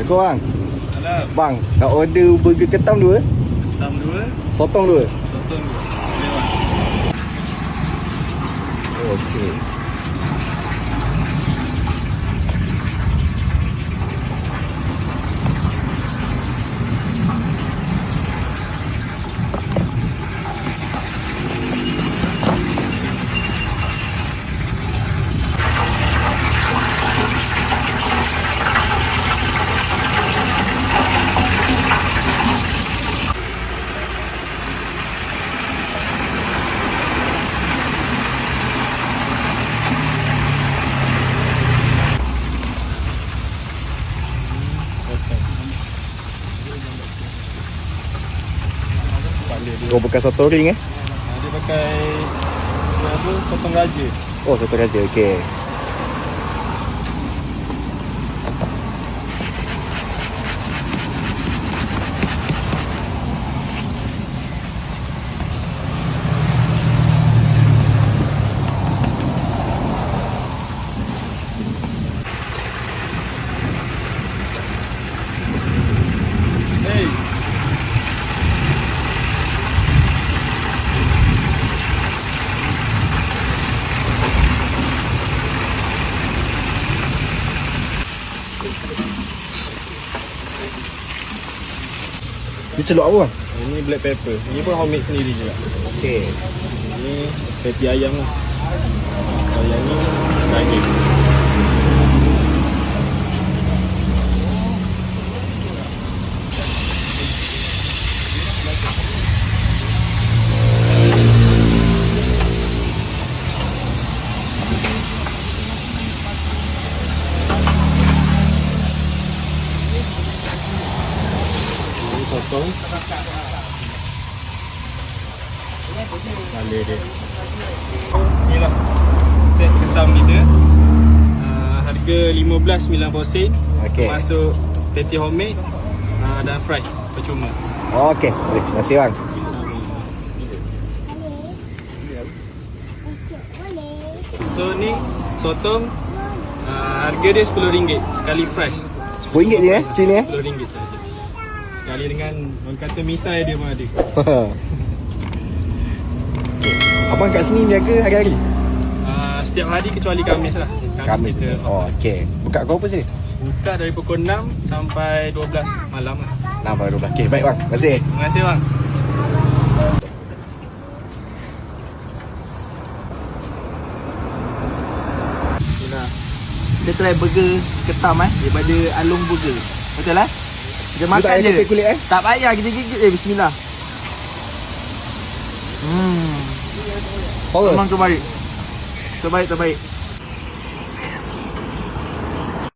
Assalamualaikum bang. Salam. Bang, nak order burger ketam dua, Enam dua, sotong dua. sotong dua. Lewat. Okey. Kau bukan satu ring eh? Dia pakai apa? Sotong raja. Oh, satu raja. Okey. Ni celup apa bang? Ini black pepper. Ini pun homemade sendiri juga. Okey. Ini patty ayam lah. Yang ni daging. Ini sotong. Kala dia. Inilah set ketam kita. Uh, harga 15.90 sen. Okey. Masuk patty homemade uh, dan fry percuma. Okey. Boleh. Terima kasih bang. So ni sotong uh, harga dia RM10 sekali fresh. RM10 je eh sini eh. RM10 saja. Sekali dengan orang kata misai dia pun ada. Abang kat sini berniaga hari-hari? Uh, setiap hari kecuali Khamis lah. Kami. kita Oh, okey. Buka kau apa sih? buka dari pukul 6 sampai 12 malam lah. Nampak 12. Okey, baik bang. Terima kasih. Terima kasih bang. Kita try burger ketam eh daripada Alung Burger. Betul lah? Kita Dia makan tak je. kulit, eh? Tak payah kita gigit je bismillah. Hmm, Power. memang terbaik. Terbaik terbaik.